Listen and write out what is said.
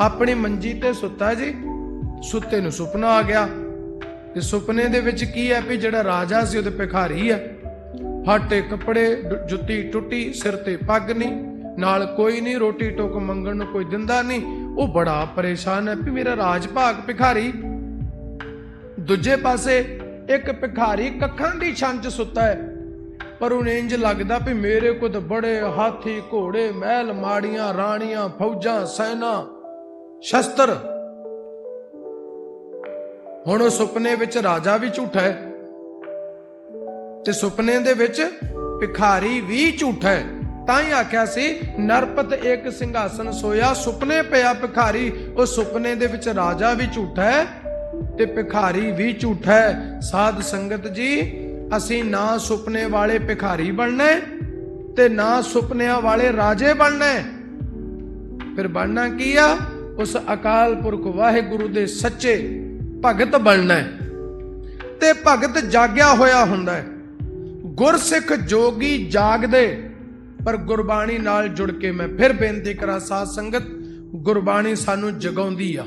ਆਪਣੀ ਮੰਜੀ ਤੇ ਸੁੱਤਾ ਜੀ। ਸੁੱਤੇ ਨੂੰ ਸੁਪਨਾ ਆ ਗਿਆ। ਤੇ ਸੁਪਨੇ ਦੇ ਵਿੱਚ ਕੀ ਹੈ ਵੀ ਜਿਹੜਾ ਰਾਜਾ ਸੀ, ਉਹਦੇ ਭਿਖਾਰੀ ਹੈ। ਹਾਟੇ ਕੱਪੜੇ ਜੁੱਤੀ ਟੁੱਟੀ, ਸਿਰ ਤੇ ਪੱਗ ਨਹੀਂ। ਨਾਲ ਕੋਈ ਨਹੀਂ, ਰੋਟੀ ਟੋਕ ਮੰਗਣ ਨੂੰ ਕੋਈ ਦਿੰਦਾ ਨਹੀਂ। ਉਹ ਬੜਾ ਪਰੇਸ਼ਾਨ ਹੈ ਵੀ ਮੇਰਾ ਰਾਜ ਭਾਗ ਭਿਖਾਰੀ। ਦੂਜੇ ਪਾਸੇ ਇੱਕ ਭਿਖਾਰੀ ਕੱਖਾਂ ਦੀ ਛੰਨ 'ਚ ਸੁੱਤਾ ਹੈ। ਪਰ ਉਹਨੇ ਇੰਜ ਲੱਗਦਾ ਵੀ ਮੇਰੇ ਕੋਲ ਤਾਂ ਬੜੇ ਹਾਥੀ, ਘੋੜੇ, ਮਹਿਲ, ਮਾੜੀਆਂ, ਰਾਣੀਆਂ, ਫੌਜਾਂ, ਸੈਨਾ ਸ਼ਸਤਰ। ਹੁਣ ਉਹ ਸੁਪਨੇ ਵਿੱਚ ਰਾਜਾ ਵੀ ਝੂਠਾ ਹੈ ਤੇ ਸੁਪਨੇ ਦੇ ਵਿੱਚ ਭਿਖਾਰੀ ਵੀ ਝੂਠਾ ਹੈ। ਤਾਂ ਹੀ ਆਖਿਆ ਸੀ, ਨਰਪਤ ਇੱਕ ਸਿੰਘਾਸਨ ਸੋਇਆ, ਸੁਪਨੇ ਪਿਆ ਭਿਖਾਰੀ, ਉਹ ਸੁਪਨੇ ਦੇ ਵਿੱਚ ਰਾਜਾ ਵੀ ਝੂਠਾ ਹੈ ਤੇ ਭਿਖਾਰੀ ਵੀ ਝੂਠਾ ਹੈ। ਸਾਧ ਸੰਗਤ ਜੀ, ਅਸੀਂ ਨਾ ਸੁਪਨੇ ਵਾਲੇ ਭਿਖਾਰੀ ਬਣਨਾ ਤੇ ਨਾ ਸੁਪਨਿਆਂ ਵਾਲੇ ਰਾਜੇ ਬਣਨਾ ਹੈ। ਫਿਰ ਬਣਨਾ ਕੀ ਆ? ਉਸ ਅਕਾਲ ਪੁਰਖ ਵਾਹਿਗੁਰੂ ਦੇ ਸੱਚੇ ਭਗਤ ਬਣਨਾ ਹੈ। ਤੇ ਭਗਤ ਜਾਗਿਆ ਹੋਇਆ ਹੁੰਦਾ ਹੈ। ਗੁਰਸਿੱਖ ਜੋਗੀ ਜਾਗਦੇ, ਪਰ ਗੁਰਬਾਣੀ ਨਾਲ ਜੁੜ ਕੇ ਮੈਂ ਫਿਰ ਬੇਨਤੀ ਕਰਾਂ, ਸਾਧ ਸੰਗਤ, ਗੁਰਬਾਣੀ ਸਾਨੂੰ ਜਗਾਉਂਦੀ ਆ।